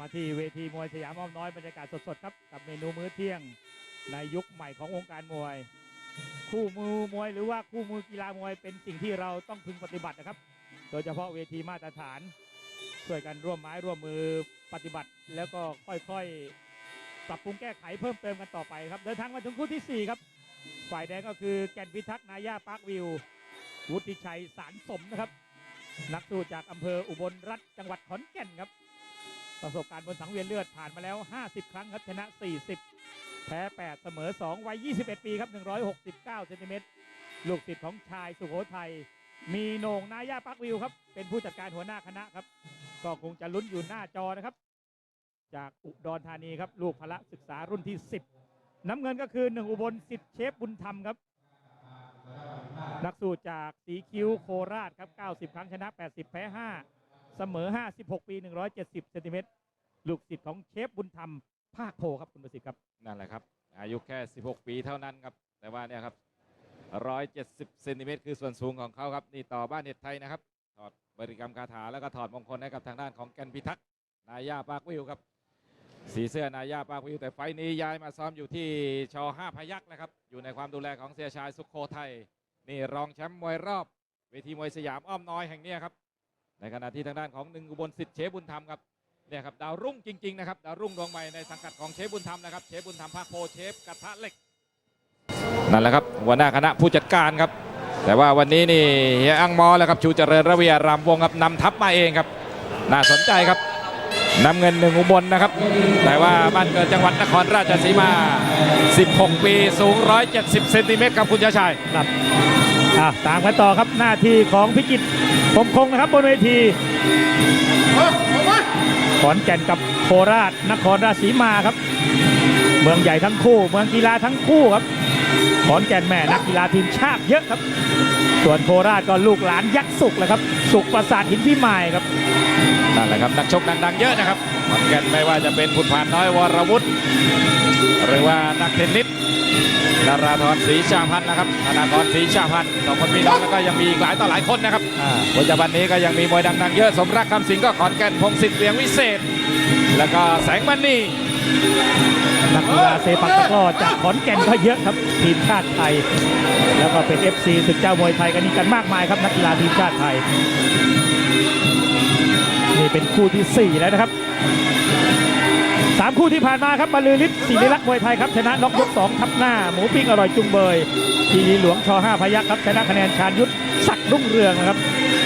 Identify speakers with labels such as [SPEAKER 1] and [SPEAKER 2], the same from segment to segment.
[SPEAKER 1] มาที่เวทีมวยสยามอ้อมน้อยบรรยากาศสดๆครับกับเมนูมื้อเที่ยงในยุคใหม่ของวงค์การมวย คู่มือมวยหรือว่าคู่มือกีฬามวยเป็นสิ่งที่เราต้องพึงปฏิบัตินะครับ โดยเฉพาะเวทีมาตรฐานช่วยกันร่วมไม้ร่วมมือปฏิบัติ แล้วก็ค่อยๆ ปรับปรุงแก้ไขเพิ่มเติมกันต่อไปครับ เดินทางมาถึงคู่ที่ 4 ครับ ฝ่ายแดงก็คือแก่นพิทักษ์นายาปาร์ควิว วุฒิชัยสารสมนะครับ นักสู้จากอำเภออุบลรัฐจังหวัดขอนแก่นครับ ประสบการณ์บนสังเวียนเลือดผ่านมาแล้ว 50 ครั้งครับชนะ 40 แพ้ 8 เสมอ 2 วัย 21 ปีครับ 169เซนติเมตรลูกศิษย์ของชายสุโขทัยมีโหน่งนายาปักวิวครับ เป็นผู้จัดการหัวหน้าคณะครับ ก็คงจะลุ้นอยู่หน้าจอนะครับ จากอุดรธานีครับ ลูกพละศึกษารุ่นที่ 10 น้ำเงินก็คือหนึ่งอุบลสิทธิ์เชฟบุญธรรมครับ นักสู้จากสีคิ้วโคราชครับ 90 ครั้งชนะ 80 แพ้ 5 เสมอ 56 ปี 170เซนติเมตรลูกศิษย์ของเชฟบุญธรรมภาคโพครับคุณประสิทธิ์ครับ
[SPEAKER 2] นั่นแหละครับ อายุแค่ 16 ปีเท่านั้นครับ แต่ว่าเนี่ยครับ 170เซนติเมตรคือส่วนสูงของเขาครับ นี่ต่อบ้านเน็ตไทยนะครับ ถอดบริกรรมคาถาแล้วก็ถอดมงคลให้กับทางด้านของแกนพิทักษ์ นายาปากวิวครับ สีเสื้อนายาปากวิว แต่ไฟนี้ย้ายมาซ้อมอยู่ที่ช5พยักนะครับ อยู่ในความดูแลของเสียชายสุขโขทัย นี่รองแชมป์มวยรอบ เวทีมวยสยามอ้อมน้อยแห่งนี้ครับ ในขณะที่ทางด้านของหนึ่งอุบลสิทธิ์เชฟบุญธรรมครับเนี่ยครับดาวรุ่งจริงๆนะครับดาวรุ่งดวงใหม่ในสังกัดของเชฟบุญธรรมนะครับเชฟบุญธรรมภาคโพเชฟกระทะเหล็กนั่นแหละครับหัวหน้าคณะผู้จัดการครับ แต่ว่าวันนี้นี่เฮียอังมอแล้วครับชูเจริญระเวียรามวงครับนำทัพมาเองครับ น่าสนใจครับ น้ำเงินหนึ่งอุบลนะครับ แต่ว่าบ้านเกิดจังหวัดนครราชสีมา 16 ปีสูง 170 เซนติเมตรครับคุณชาชัย
[SPEAKER 1] ครับอะตามกันต่อครับหน้าที่ของพิจิตรพรมคงนะครับบนเวทีขอนแก่นกับโคราชนครราชสีมาครับ เมืองใหญ่ทั้งคู่ เมืองกีฬาทั้งคู่ครับขอนแก่นแม่นักกีฬาทีมชาติเยอะครับ ส่วนโคราชก็ลูกหลานยักษ์สุกแหละครับ สุกประสาทหินพิมายครับ
[SPEAKER 2] นั่นแหละครับนักชกดังๆเยอะนะครับขอนแก่นไม่ว่าจะเป็นผุดผ่านน้อยวรวุฒิหรือว่านักเทนนิสดาราธรศรีชาพันธ์นะครับธนากรศรีชาพันธ์สองคนพี่น้องแล้วก็ยังมีอีกหลายต่อหลายคนนะครับปัจจุบันนี้ก็ยังมีมวยดังๆเยอะสมรักคำสิงก็ขอนแก่นพงศิษฐ์เลียงวิเศษ แล้วก็แสงมณี
[SPEAKER 1] นักกีฬาเซปักตะกร้อจากขอนแก่นก็เยอะครับ ทีมชาติไทย แล้วก็เป็น FC ศึกเจ้ามวยไทยกันนี่กันมากมายครับ นักกีฬาทีมชาติไทยนี่เป็นคู่ที่ 4 แล้วนะครับสามคู่ที่ผ่านมาครับบรรลือฤทธิ์ศิริลักษ์มวยไทยครับชนะน็อกยก2ทับหน้า หมูปิ้งอร่อยจุงเบยทีรีหลวงช5พยักครับชนะคะแนนชาญยุทธศักดิ์รุ่งเรืองนะครับ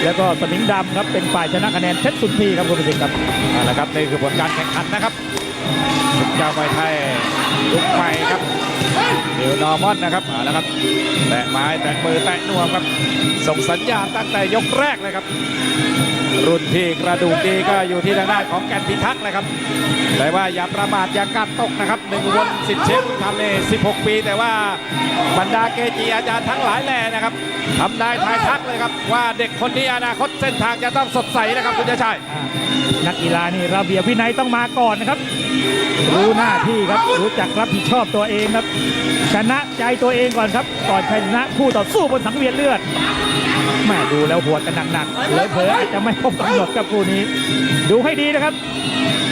[SPEAKER 1] แล้วก็สมิงดำครับเป็นฝ่ายชนะคะแนนเพชรสุนทรีครับคุณประสิทธิ์ครับ
[SPEAKER 2] นั่นะครับนี่คือผลการแข่งขันนะครับ ศึกเจ้ามวยไทยยุคใหม่ครับเดี๋ยวนอร์มอนนะครับมาแล้วครับแตะไม้แตะมือแตะนวมครับ ส่งสัญญาณตั้งแต่ยกแรกเลยครับ รุ่นพี่กระดูกดีก็อยู่ที่ทางด้านของแกนพิทักษ์เลยครับ แต่ว่าอย่าประมาทอย่ากาดตกนะครับหนึ่งอุบนสิทธิ์เชฟบุญธรรมนี่16 ปี แต่ว่าบรรดาเกจิอาจารย์ทั้งหลายแหล่นะครับทำได้ทายทักเลยครับ ว่าเด็กคนนี้อนาคตเส้นทางจะต้องสดใสนะครับคุณชาชัย
[SPEAKER 1] อ่นักกีฬานี่ระเบียบวินัยต้องมาก่อนนะครับ รู้หน้าที่ครับรู้จักรับผิดชอบตัวเองครับ ชนะใจตัวเองก่อนครับ ก่อนชนะคู่ต่อสู้บนสังเวียนเลือดแม่ดูแล้วหัวกันหนักๆเผลอๆอาจจะไม่ครบกำหนดกับคู่นี้ ดูให้ดีนะครับ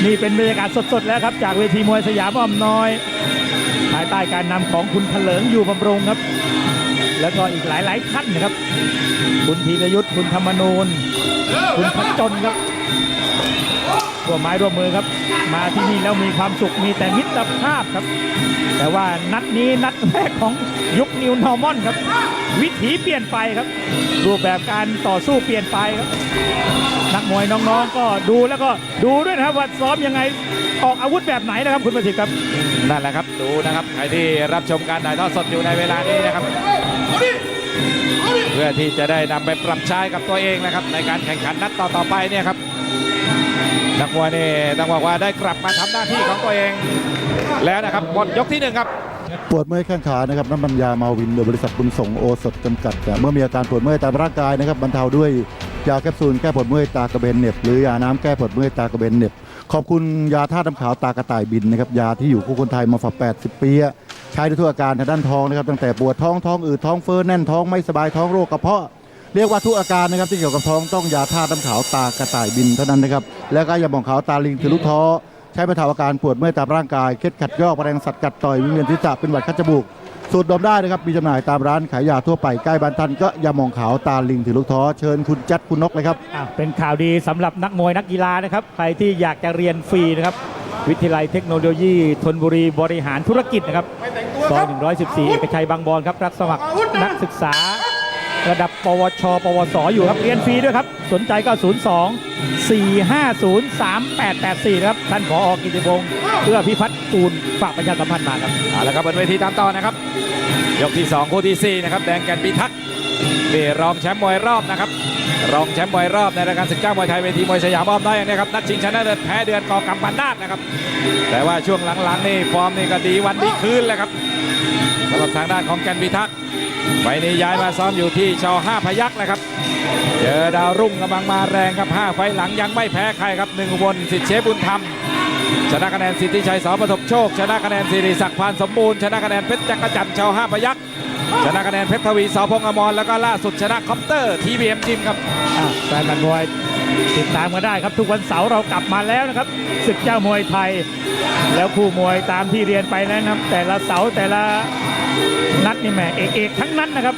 [SPEAKER 1] นี่เป็นบรรยากาศสดๆแล้วครับ จากเวทีมวยสยามอ้อมน้อยภายใต้การนำของคุณเถลิงอยู่บำรุงครับ แล้วก็อีกหลายๆท่านนะครับ คุณธีรยุทธ์คุณธรรมนูญคุณพัชจนครับ ร่วมไม้ร่วมมือครับ มาที่นี่แล้วมีความสุขมีแต่มิตรภาพครับ แต่ว่านัดนี้นัดแรกของยุคนิวนอร์มอนครับ วิถีเปลี่ยนไปครับ รูปแบบการต่อสู้เปลี่ยนไปครับ นักมวยน้องๆก็ดูแล้วก็ดูด้วยนะครับว่าซ้อมยังไงออกอาวุธแบบไหนนะครับคุณประสิทธิ์ครับ
[SPEAKER 2] นั่นแหละครับดูนะครับใครที่รับชมการถ่ายทอดสดอยู่ในเวลานี้นะครับ เพื่อที่จะได้นำไปปรับใช้กับตัวเองนะครับ ในการแข่งขันนัดต่อๆไปเนี่ยครับ นักมวยนี่ต้องบอกว่าได้กลับมาทำหน้าที่ของตัวเอง แล้วนะครับหมดยกที่หนึ่งครับ
[SPEAKER 3] ปวดเมื่อยแข้งขานะครับน้ำมันยามาวินโดยบริษัทบุญส่งโอสถจำกัด เมื่อมีอาการปวดเมื่อยตามร่างกายนะครับบรรเทาด้วยยาแคปซูลแก้ปวดเมื่อยตากระเบนเน็บหรือยาน้ำแก้ปวดเมื่อยตากระเบนเน็บขอบคุณยาธาตุน้ำขาวตากระต่ายบินนะครับยาที่อยู่คู่คนไทยมาฝา80 ปีใช้ได้ทุกอาการทางด้านท้องนะครับตั้งแต่ปวดท้องท้องอืดท้องเฟ้อแน่นท้องไม่สบายท้องโรคกระเพาะ เรียกว่าทุกอาการนะครับที่เกี่ยวกับท้องต้องยาธาตุน้ำขาวตากระต่ายบินเท่านั้นนะครับแล้วก็ยาหมองขาวตาลิงทะลุท้อใช้บรรเทาอาการปวดเมื่อยตามร่างกายเคล็ดขัดยอกแรงสัตว์กัดต่อยวิงเวียนศีรษะเป็นหวัดคัดจมูกสูตรดมได้นะครับมีจำหน่ายตามร้านขายยาทั่วไปใกล้บ้านท่านก็ยาหมองขาวตาลิงถือลูกท้อเชิญคุณจัดคุณนกเลยครับ
[SPEAKER 1] อะเป็นข่าวดีสำหรับนักมวยนักกีฬานะครับใครที่อยากจะเรียนฟรีนะครับวิทยาลัยเทคโนโลยีธนบุรีบริหารธุรกิจนะครับซอย114เอกชัยบางบอนครับรับสมัครนักศึกษา ระดับปวช ปวส อยู่ครับ เรียนฟรีด้วยครับ สนใจก็ 02 450 3884 ครับ ท่านผอกิติพงศ์เพื่อพิพัฒน์กูลฝากประชาสัมพันธ์มาครับ
[SPEAKER 2] เอาละครับบนเวทีตามต่อนะครับ ยกที่ 2 คู่ทีสี่4 นะครับ แดงแก่นพิทักษ์นี่รองแชมป์มวยรอบนะครับ รองแชมป์มวยรอบในรายการศึกเจ้ามวยไทยเวทีมวยสยามอ้อมน้อยนะครับ นัดชิงชนะเลิศแพ้เดือนกอกำปันนาดนะครับ แต่ว่าช่วงหลังๆนี่ฟอร์มนี่ก็ดีวันดีคืนเลยครับสำหรับทางด้านของแก่นพิทักษ์ ไฟนี้ย้ายมาซ้อมอยู่ที่ชอ5พยักษ์นะครับ เจอดาวรุ่งกำลังมาแรงครับ5ไฟหลังยังไม่แพ้ใครครับหนึ่งอุบลสิทธิเชฟบุญธรรม ชนะคะแนนสิทธิชัยสอประสบโชค ชนะคะแนนสิริศักดิ์พานสมบูรณ์ชนะคะแนนเพชรจักรจันทร์ชาวห้าพยักษ์ชนะคะแนนเพชรทวีสอพงษ์อมรแล้วก็ล่าสุดชนะคอปเตอร์ทีบีเอ็มจิมครับ
[SPEAKER 1] แฟนบันมวยติดตามกันได้ครับทุกวันเสาร์เรากลับมาแล้วนะครับศึกเจ้ามวยไทย แล้วคู่มวยตามที่เรียนไปนะครับแต่ละเสาร์แต่ละ นัดนี่แหม่เอกเอกทั้งนั้นนะครับ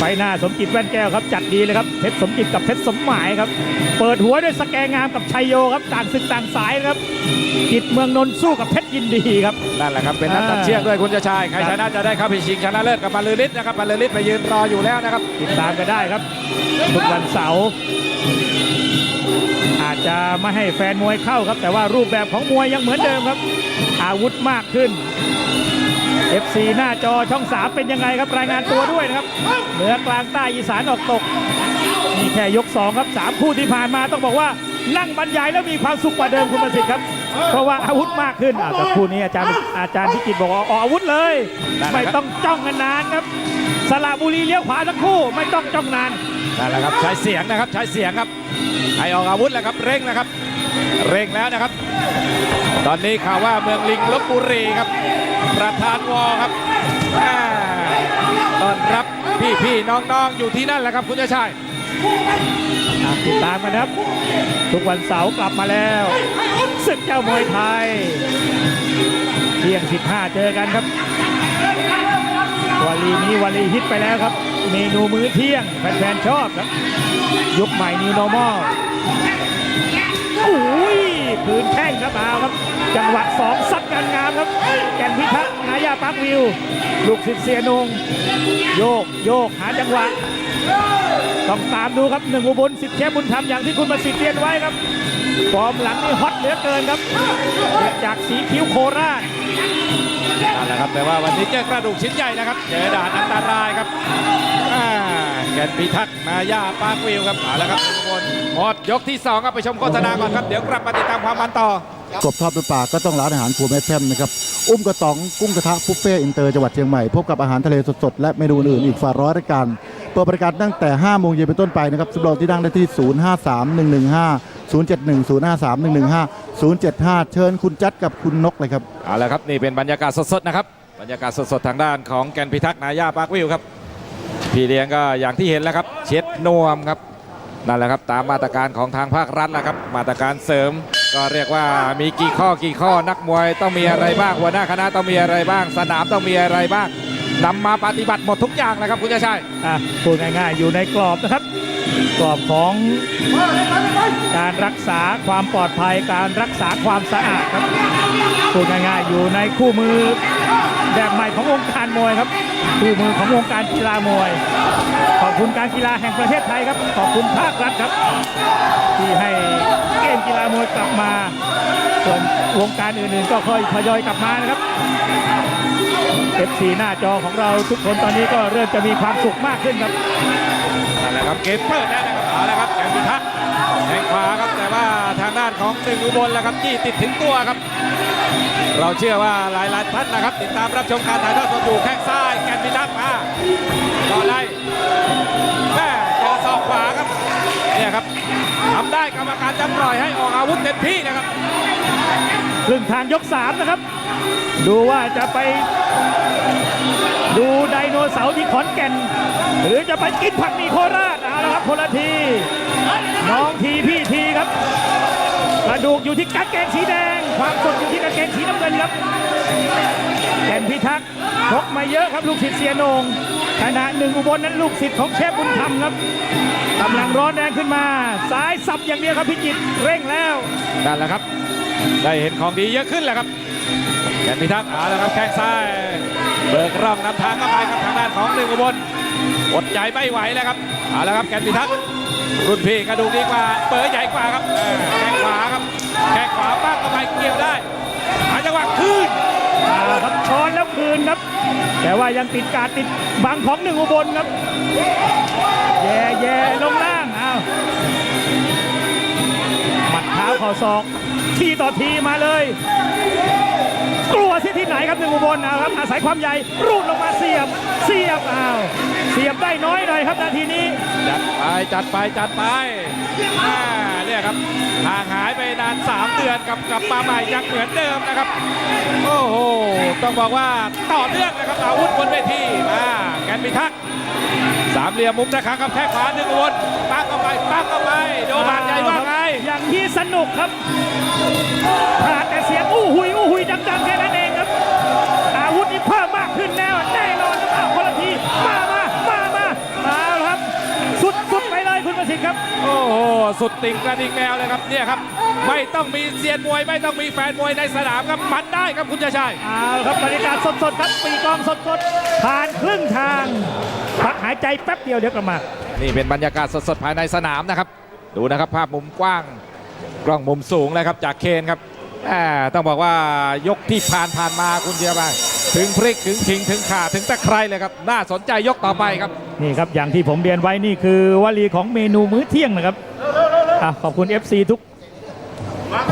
[SPEAKER 1] ไปหน้าสมจิตแว่นแก้วครับ จัดดีเลยครับเพชรสมจิตกับเพชรสมหมายครับ เปิดหัวด้วยสแกงามกับชัยโยครับต่างศึกต่างสายนะครับกิจเมืองนนท์สู้กับเพชรยินดีครับ
[SPEAKER 2] นั่นแหละครับเป็นนัดตัดเชือกด้วยคุณชาชายใครชนะจะได้เข้าไปชิงชนะเลิศกับบรรลือฤทธิ์นะครับบรรลือฤทธิ์ไปยืนรออยู่แล้วนะครับ
[SPEAKER 1] ติดตามกันได้ครับทุกวันเสาร์อาจจะไม่ให้แฟนมวยเข้าครับ แต่ว่ารูปแบบของมวยยังเหมือนเดิมครับ อาวุธมากขึ้น FC หน้าจอช่องสามเป็นยังไงครับรายงานตัวด้วยนะครับ เหนือกลางใต้อีสานออกตกนี่แค่ยกสองครับสามคู่ที่ผ่านมาต้องบอกว่านั่งบรรยายแล้วมีความสุขกว่าเดิมคุณประสิทธิ์ครับ เพราะว่าอาวุธมากขึ้นอะแต่คู่นี้อาจารย์อาจารย์พิจิตรบอกว่าออกอาวุธเลย
[SPEAKER 2] ได้ครับ
[SPEAKER 1] ไม่ต้องจ้องกันนานครับสระบุรีเลี้ยวขวาทั้งคู่ไม่ต้องจ้องนาน
[SPEAKER 2] นั่นแหละครับใช้เสียงนะครับใช้เสียงครับให้ออกอาวุธแล้วครับเร่งนะครับ เร่งแล้วนะครับ ตอนนี้ข่าวว่าเมืองลิงลบบุรีครับ ประธานวอครับต้อนรับพี่ๆน้องๆอยู่ที่นั่นแหละครับคุณชาชาย
[SPEAKER 1] ติดตามกันครับ ทุกวันเสาร์กลับมาแล้วศึกเจ้ามวยไทยเที่ยง 15 เจอกันครับวลีนี้วลีฮิตไปแล้วครับ เมนูมื้อเที่ยงแฟนๆชอบครับ ยุคใหม่ New Normal โอ้ยคืนแข้งครับเอาครับ จังหวะสองซัดกันงามครับ แก่นพิทักษ์นายาปักวิว ลูกศิษย์เสียนง โยกโยกหาจังหวะ ต้องตามดูครับหนึ่งอุบลสิทธิ์แชฟบุญธรรมอย่างที่คุณประสิทธิ์เรียนไว้ครับฟอร์มหลังนี่ฮอตเหลือเกินครับ จากสีคิ้วโคราช
[SPEAKER 2] นั่นแหละครับแต่ว่าวันนี้เจอกระดูกชิ้นใหญ่นะครับ เจอด่านอันตรายครับแกนพิทักษ์นาย่าปาร์ควิวครับเอาละครับทุกคนหมดยกที่สองครับไปชมโฆษณาก่อนครับ เดี๋ยวกลับมาติดตามความมันต่อ
[SPEAKER 3] กบทอดด้วยปากก็ต้องร้านอาหารครัวแม่แช่มนะครับ อุ้มกระต๋องกุ้งกระทะบุฟเฟ่อินเตอร์จังหวัดเชียงใหม่ พบกับอาหารทะเลสดๆ และเมนูอื่นอีกฝ่าร้อยรายการเปิดบริการตั้งแต่5โมงเย็นเป็นต้นไปนะครับสำรองที่นั่งได้ที่ 053 115 071 053 115 075 เชิญคุณจัดกับคุณนกเลยครับ
[SPEAKER 2] เอาละครับนี่เป็นบรรยากาศสดๆนะครับบรรยากาศสดๆทางด้านของแกนพิทักษ์นาย่าปาร์ควิวครับพี่เลี้ยงก็อย่างที่เห็นแล้วครับ เช็ดนวมครับนั่นแหละครับตามมาตรการของทางภาครัฐแล้วครับ มาตรการเสริม ก็เรียกว่ามีกี่ข้อกี่ข้อนักมวยต้องมีอะไรบ้างหัวหน้าคณะต้องมีอะไรบ้าง สนามต้องมีอะไรบ้างนำมาปฏิบัติหมดทุกอย่างนะครับคุณชาชาย
[SPEAKER 1] อะพูดง่ายๆอยู่ในกรอบนะครับ กรอบของการรักษาความปลอดภัยการรักษาความสะอาดครับพูดง่ายๆอยู่ในคู่มือแบบใหม่ของวงค์การมวยครับ คู่มือของวงค์การกีฬามวย ขอบคุณการกีฬาแห่งประเทศไทยครับ ขอบคุณภาครัฐครับ ที่ให้เกมกีฬามวยกลับมาส่วนวงการอื่นๆก็ค่อยทยอยกลับมานะครับ FC หน้าจอของเราทุกคนตอนนี้ก็เริ่มจะมีความสุขมากขึ้นครับ
[SPEAKER 2] นั่นแหละครับเกมเปิดแล้วนะครับเอาละครับแกนพิทักษ์แทงขวาครับแต่ว่าทางด้านของหนึ่งอุบลแล้วครับจี้ติดถึงตัวครับ เราเชื่อว่าหลายๆท่านนะครับ ติดตามรับชมการถ่ายทอดสดอยู่แข้งซ้ายแกนพิทักษ์มาต่อไล่แม่เจอศอกขวาครับเนี่ยครับทำได้กรรมการจะปล่อยให้ออกอาวุธเต็มที่นะครับ
[SPEAKER 1] ครึ่งทางยก3นะครับ ดูว่าจะไป ดูไดโนเสาร์ที่ขอนแก่น หรือจะไปกินผักมีโคราชเอาละครับคนละทีน้องทีพี่ทีครับใคระดูกอยู่ที่กางเกงสีแดง ความสดอยู่ที่กางเกงสีน้ำเงินครับแก่นพิทักษ์พกมาเยอะครับลูกศิษย์เสียนงขณะหนึ่งอุบลนั้นลูกศิษย์ของเชฟบุญธรรมครับกำลังร้อนแรงขึ้นมาซ้ายสับอย่างเดียวครับพิจิตรเร่งแล้ว
[SPEAKER 2] นั่นแหละครับ ได้เห็นของดีเยอะขึ้นแล้วครับแกนพิทักษ์เอาละครับแข้งซ้ายเบิกร่องนำทางเข้าไปกับทางด้านของหนึ่งอุบล อดใจไม่ไหวแล้วครับเอาละครับแกนพิทักษ์รุ่นพี่กระดูกดีกว่าเปิดใหญ่กว่าครับแข้งขวาครับแข้งขวาบ้างเข้าไปเกี่ยวได้หาจังหวะคืน
[SPEAKER 1] ครับช้อนแล้วคืนครับ แต่ว่ายังติดการดติดบังของหนึ่งอุบลครับ แย่แย่ลงล่างเอาหมัดเท้าข่าศอกทีต่อทีมาเลย กลัวที่ที่ไหนครับหนึ่งอุบลเอาครับอาศัยความใหญ่รูดลงมาเสียบเสียบอ้าว เสียบได้น้อยหน่อยครับนาทีนี้
[SPEAKER 2] จัดไปจัดไปจัดไปอ่าเนี่ยครับห่างหายไปนาน 3 เดือนกับกลับมาใหม่ยังเหมือนเดิมนะครับ โอ้โห ต้องบอกว่าต่อเนื่องนะครับอาวุธบนเวทีมาแกนพิทักษ์สามเหลี่ยมมุมนะครับครับแค่ขวาหนึ่งวนปักเข้าไปปักเข้าไปโดนบาดใหญ่ว่าไง
[SPEAKER 1] อย่างที่สนุกครับขาดแต่เสียงอู้หุยอู้หุยดังๆแค่นั้นเองครับ อาวุธนี่เพิ่มมากขึ้นแล้วแน่ อ้
[SPEAKER 2] โหสุดติ่งกระดิ่งแมวเลยครับเนี่ยครับ ไม่ต้องมีเซียนมวย ไม่ต้องมีแฟนมวยในสนามครับมันได้ครับคุณชาชัย
[SPEAKER 1] เอาละครับบรรยากาศสดๆครับปีกองสดๆผ่านครึ่งทางพักหายใจแป๊บเดียวเดี๋ยวกลับมา
[SPEAKER 2] นี่เป็นบรรยากาศสดๆภายในสนามนะครับ ดูนะครับภาพมุมกว้างกล้องมุมสูงเลยครับจากเคนครับแหม่ต้องบอกว่ายกที่ผ่านผ่านมาคุณเจียบาย ถึงพริกถึงขิงถึงข่าถึงตะไคร้เลยครับน่าสนใจยกต่อไปครับ
[SPEAKER 1] นี่ครับอย่างที่ผมเรียนไว้นี่คือวลีของเมนูมื้อเที่ยงนะครับอะขอบคุณ FC ทุก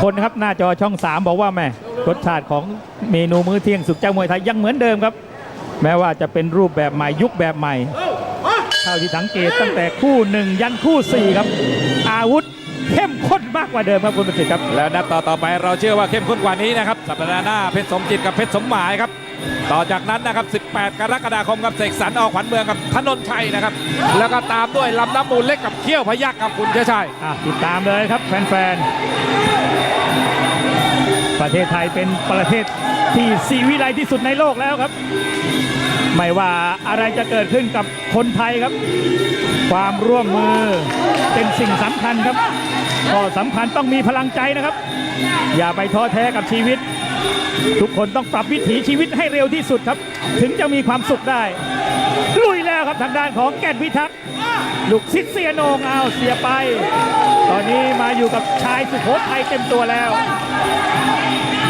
[SPEAKER 1] คนนะครับหน้าจอช่อง 3 บอกว่าแม่รสชาติของเมนูมื้อเที่ยงสุขเจ้ามวยไทยยังเหมือนเดิมครับ แม้ว่าจะเป็นรูปแบบใหม่ยุคแบบใหม่เท่าที่สังเกตตั้งแต่คู่หนึ่งยันคู่สี่ครับ อาวุธเข้มข้นมากกว่าเดิมครับคุณประสิทธิ์ครับ
[SPEAKER 2] แล้วนัดต่อต่อไปเราเชื่อว่าเข้มข้นกว่านี้นะครับสัปดาห์หน้าเพชรสมจิตกับเพชรสมหมายครับ ต่อจากนั้นนะครับ 18 กรกฎาคมกับเสกสรรออกขวัญเมืองกับธนนชัยนะครับ แล้วก็ตามด้วยลำน้ำมูลเล็กกับเขี้ยวพยักกับคุณเชชัย
[SPEAKER 1] ติดตามเลยครับแฟนๆ ประเทศไทยเป็นประเทศที่สีวิไลที่สุดในโลกแล้วครับ ไม่ว่าอะไรจะเกิดขึ้นกับคนไทยครับ ความร่วมมือเป็นสิ่งสำคัญครับก็สำคัญต้องมีพลังใจนะครับ อย่าไปท้อแท้กับชีวิต ทุกคนต้องปรับวิถีชีวิตให้เร็วที่สุดครับ ถึงจะมีความสุขได้ ลุยแล้วครับทางด้านของแก่นพิทักษ์ลูกศิษย์เสียโหนงเอาเสียไป ตอนนี้มาอยู่กับชายสุโขทัยเต็มตัวแล้ว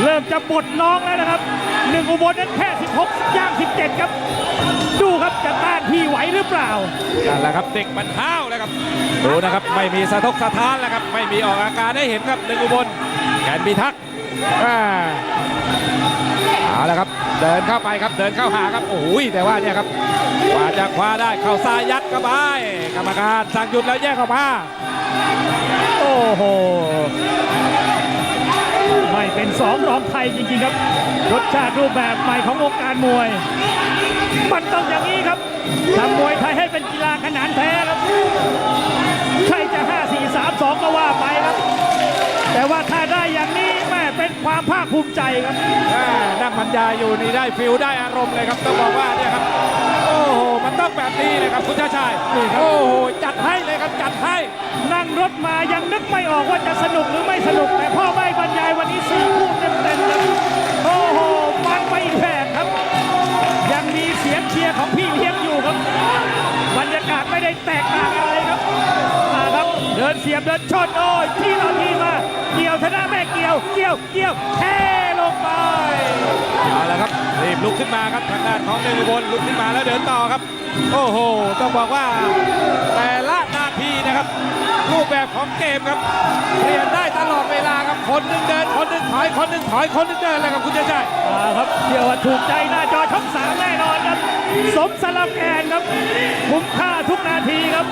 [SPEAKER 1] เริ่มจะบดน้องแล้วนะครับหนึ่งอุบลนั้นแค่ 16 ย่าง 17 ครับ ดูครับจะต้านพี่ไหวหรือเปล่า
[SPEAKER 2] นั่นแหละครับเด็กมันห้าวเลยครับดูนะครับไม่มีสะทกสะท้านแล้วครับไม่มีออกอาการให้เห็นครับหนึ่งอุบลแกนพิทักษ์ เอาละครับ เดินเข้าไปครับเดินเข้าหาครับโอ้ยแต่ว่าเนี่ยครับกว่าจะคว้าได้เข่าซ้ายยัดเข้าไปกรรมการสั่งหยุดแล้วแยกออกมา
[SPEAKER 1] โอ้โหไม่เป็นสองรองไทยจริงๆครับ รสชาติรูปแบบใหม่ของวงการมวย มันต้องอย่างนี้ครับทำมวยไทยให้เป็นกีฬาขนานแท้ครับ ใครจะ 5 4 3 2 ก็ว่าไปครับ แต่ว่าถ้า เป็นความภาคภูมิใจครับ
[SPEAKER 2] แม่นั่งบรรยายอยู่นี่ได้ฟิลได้อารมณ์เลยครับต้องบอกว่าเนี่ยครับ โอ้โห มันต้องแบบนี้เลยครับคุณชาติชาย
[SPEAKER 1] นี่ครับ
[SPEAKER 2] โอ้โห จัดให้เลยครับจัดให้
[SPEAKER 1] นั่งรถมายังนึกไม่ออกว่าจะสนุกหรือไม่สนุกแต่พ่อไม่บรรยายวันนี้สี่คู่เต็มๆครับโอ้โหมันไปอีกแบบครับยังมีเสียงเชียร์ของพี่เลี้ยงอยู่ครับ บรรยากาศไม่ได้แตกต่างอะไรครับมาครับ เดินเสียบเดินชนโอ้ยที่เราทีมา เกี่ยวชนะแม่เกี่ยว เกี่ยว เกี่ยวเทลงไป
[SPEAKER 2] เอาละครับรีบลุกขึ้นมาครับทางด้านของเดนบลลุกขึ้นมาแล้วเดินต่อครับ โอ้โห ต้องบอกว่าแต่ละนาทีนะครับ รูปแบบของเกมครับเปลี่ยนได้ตลอดเวลาครับคนหนึ่งเดินคนหนึ่งถอยคนหนึ่งถอยคนหนึ่งเดินเลยครับคุณเจชัย
[SPEAKER 1] อ่าครับเชื่อว่าถูกใจหน้าจอช่องสามแน่นอนครับ สมสลับแอนครับคุ้มค่าทุกนาทีครับ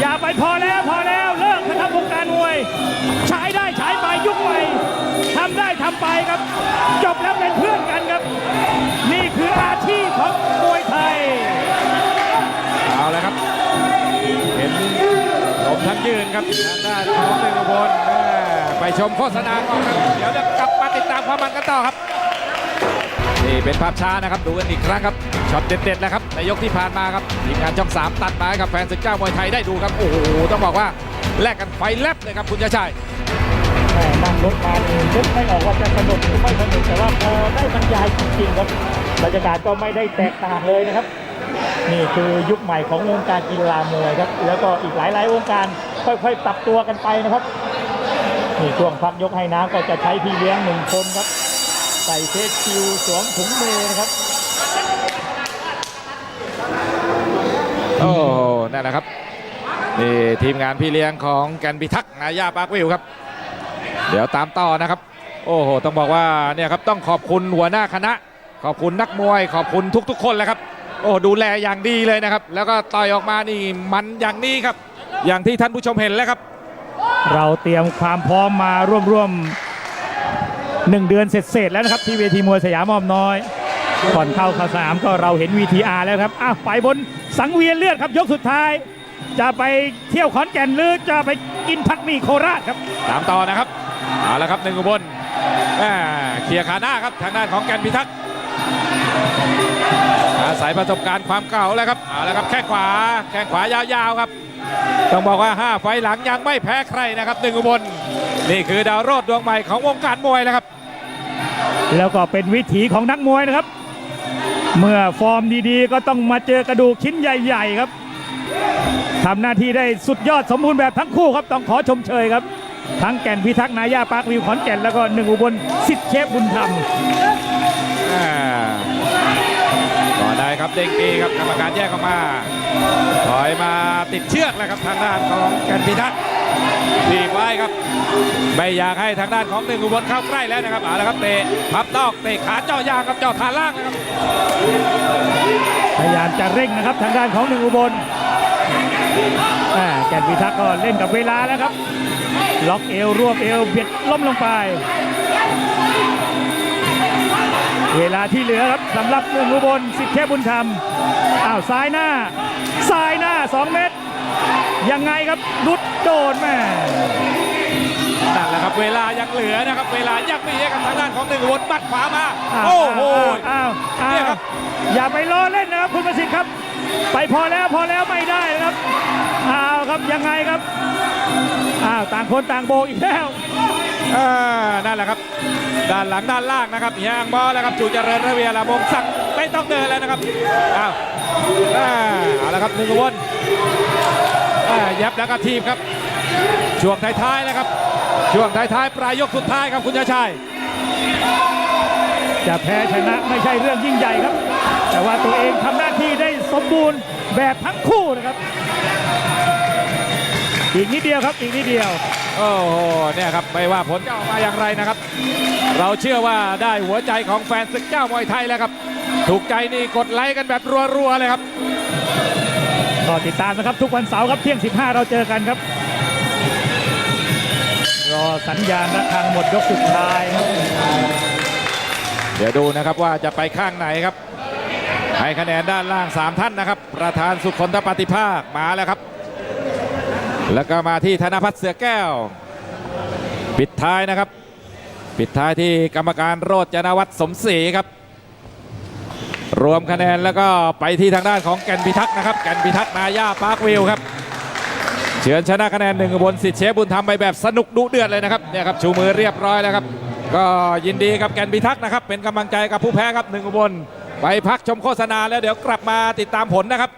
[SPEAKER 1] อย่าไปพอแล้วพอแล้วเลิกนะครับวงการมวย ใช้ได้ใช้ไปยุคใหม่ทำได้ทำไปครับ จบแล้วเป็นเพื่อนกันครับ นี่คืออาชีพของมวยไทย
[SPEAKER 2] เอาละครับเห็นล มทั้งยืนครับทางด้านของเดนุบลไปชมโฆษณาก่อนครับเดี๋ยวจะกลับมาติดตามความมันกันต่อครับนี่เป็นภาพช้านะครับดูกันอีกครั้งครับช็อตเด็ดๆนะครับในยกที่ผ่านมาครับทีมงานช่อง 3 ตัดมาให้กับแฟนศึกเจ้ามวยไทยได้ดูครับโอ้โหต้องบอกว่าแลกกันไฟแลบเลยครับคุณชาชัย
[SPEAKER 1] แม่นั่งรถมานี่นึกไม่ออกว่าจะสนุกหรือไม่สนุกแต่ว่าพอได้บรรยายจริงๆครับบรรยากาศก็ไม่ได้แตกต่างเลยนะครับ นี่คือยุคใหม่ของวงการกีฬามวยครับ แล้วก็อีกหลายๆวงการค่อยๆ ปรับตัวกันไปนะครับนี่ช่วงพักยกให้น้ำก็จะใช้พี่เลี้ยงหนึ่งคนครับ ใส่เฟสชิลสวมถุงมือนะครับ
[SPEAKER 2] โอ้นั่นแหละครับนี่ทีมงานพี่เลี้ยงของแกนพิทักษ์นายาปาร์ควิวครับ เดี๋ยวตามต่อนะครับ โอ้โหต้องบอกว่าเนี่ยครับต้องขอบคุณหัวหน้าคณะ ขอบคุณนักมวย ขอบคุณทุกๆ คนเลยครับ โอ้ดูแลอย่างดีเลยนะครับ แล้วก็ต่อยออกมานี่มันอย่างนี้ครับ อย่างที่ท่านผู้ชมเห็นแล้วครับ
[SPEAKER 1] เราเตรียมความพร้อมมาร่วมๆหนึ่งเดือนเสร็จๆแล้วนะครับ ที่เวทีมวยสยามอ้อมน้อยก่อนเข้าเข้าสนามก็เราเห็น VTR แล้วครับอ้าวไปบนสังเวียนเลือดครับยกสุดท้าย จะไปเที่ยวขอนแก่นหรือจะไปกินผักหมี่โคราชครับ
[SPEAKER 2] ตามต่อนะครับเอาละครับหนึ่งอุบลแม่เคลียร์ขาหน้าครับทางด้านของแกนพิทักษ์ อาศัยประสบการณ์ความเก่าแล้วครับเอาละครับแข้งขวาแข้งขวายาวๆครับ ต้องบอกว่า 5 ไฟล์หลังยังไม่แพ้ใครนะครับหนึ่งอุบลนี่คือดาวโรดดวงใหม่ของวงการมวยแล้วครับ
[SPEAKER 1] แล้วก็เป็นวิถีของนักมวยนะครับ เมื่อฟอร์มดีๆ ก็ต้องมาเจอกระดูกชิ้นใหญ่ๆครับทำหน้าที่ได้สุดยอดสมบูรณ์แบบทั้งคู่ครับต้องขอชมเชยครับทั้งแก่นพิทักษ์นายาปาร์ควิวขอนแก่นแล้วก็หนึ่งอุบลสิทธิ์เชฟบุญธรรม
[SPEAKER 2] อ่าต่อได้ ครับเด้งตีครับกรรมการแยกออกมาถอยมาติดเชือกแล้วครับทางด้านของแกนพิทักษ์ทีบไว้ครับ ไม่อยากให้ทางด้านของหนึ่งอุบลเข้าใกล้แล้วนะครับเอาละครับเตะพับนอกเตะขาเจาะยางครับเจาะฐานล่างนะครับ
[SPEAKER 1] พยายามจะเร่งนะครับทางด้านของหนึ่งอุบลแกนพิทักษ์ก็เล่นกับเวลาแล้วครับ ล็อกเอวรวบเอวเบียดล้มลงไป เวลาที่เหลือครับสำหรับหนึ่งอุบลสิทธิเทพบุญธรรมอ้าวซ้ายหน้า ซ้ายหน้า 2 เมตรยังไงครับลุดโดนแม่
[SPEAKER 2] นั่นแหละครับเวลายังเหลือนะครับ เวลายังมีให้กับทางด้านของหนึ่งอุบลบัดขวามา
[SPEAKER 1] อ้าว
[SPEAKER 2] โอ้โห
[SPEAKER 1] อ้าวอ้าว
[SPEAKER 2] เนี่ยครับ
[SPEAKER 1] อย่าไปล้อเล่นนะครับคุณประสิทธิ์ครับ ไปพอแล้วพอแล้วไม่ได้นะครับอ้าวครับยังไงครับอ้าวต่างคนต่างโบกอีกแล้ว
[SPEAKER 2] อ่านั่นแหละครับ ด้านหลังด้านล่างนะครับยางบอแล้วครับจูเจริญระเวียระบงศักดิ์ไม่ต้องเดินแล้วนะครับอ้าวอ่าเอาละครับหนึ่งอุบลอ่ายับแล้วก็ทีมครับ ช่วงท้ายๆแล้วครับ ช่วงท้ายๆปลายยกสุดท้ายครับคุณชาชัย
[SPEAKER 1] จะแพ้ชนะไม่ใช่เรื่องยิ่งใหญ่ครับ แต่ว่าตัวเองทำหน้าที่ได้สมบูรณ์แบบทั้งคู่นะครับ อีกนิดเดียวครับอีกนิดเดียว
[SPEAKER 2] โอ้โหเนี่ยครับไม่ว่าผลจะออกมาอย่างไรนะครับ เราเชื่อว่าได้หัวใจของแฟนศึกเจ้ามวยไทยแล้วครับ ถูกใจนี่กดไลค์กันแบบรัวๆเลยครับ
[SPEAKER 1] ก็ติดตามนะครับทุกวันเสาร์ครับเที่ยง 15 เราเจอกันครับ รอสัญญาณระฆังหมดยกสุดท้ายครับ
[SPEAKER 2] เดี๋ยวดูนะครับว่าจะไปข้างไหนครับให้คะแนนด้านล่าง 3 ท่านนะครับ ประธานสุคนทปฏิภาคมาแล้วครับ แล้วก็มาที่ธนพัฒน์เสือแก้ว ปิดท้ายนะครับ ปิดท้ายที่กรรมการโรจนวัฒน์สมศรีครับ รวมคะแนนแล้วก็ไปที่ทางด้านของแก่นพิทักษ์นะครับ แก่นพิทักษ์นาย่าปาร์ควิวครับเฉือนชนะคะแนนหนึ่งอุบนสิทธิ์เชฟบุญธรรมไปแบบสนุกดุเดือดเลยนะครับเนี่ยครับชูมือเรียบร้อยแล้วครับ ก็ยินดีกับแก่นพิทักษ์นะครับ เป็นกำลังใจกับผู้แพ้ครับหนึ่งอุบลไปพักชมโฆษณาแล้วเดี๋ยวกลับมาติดตามผลนะครับ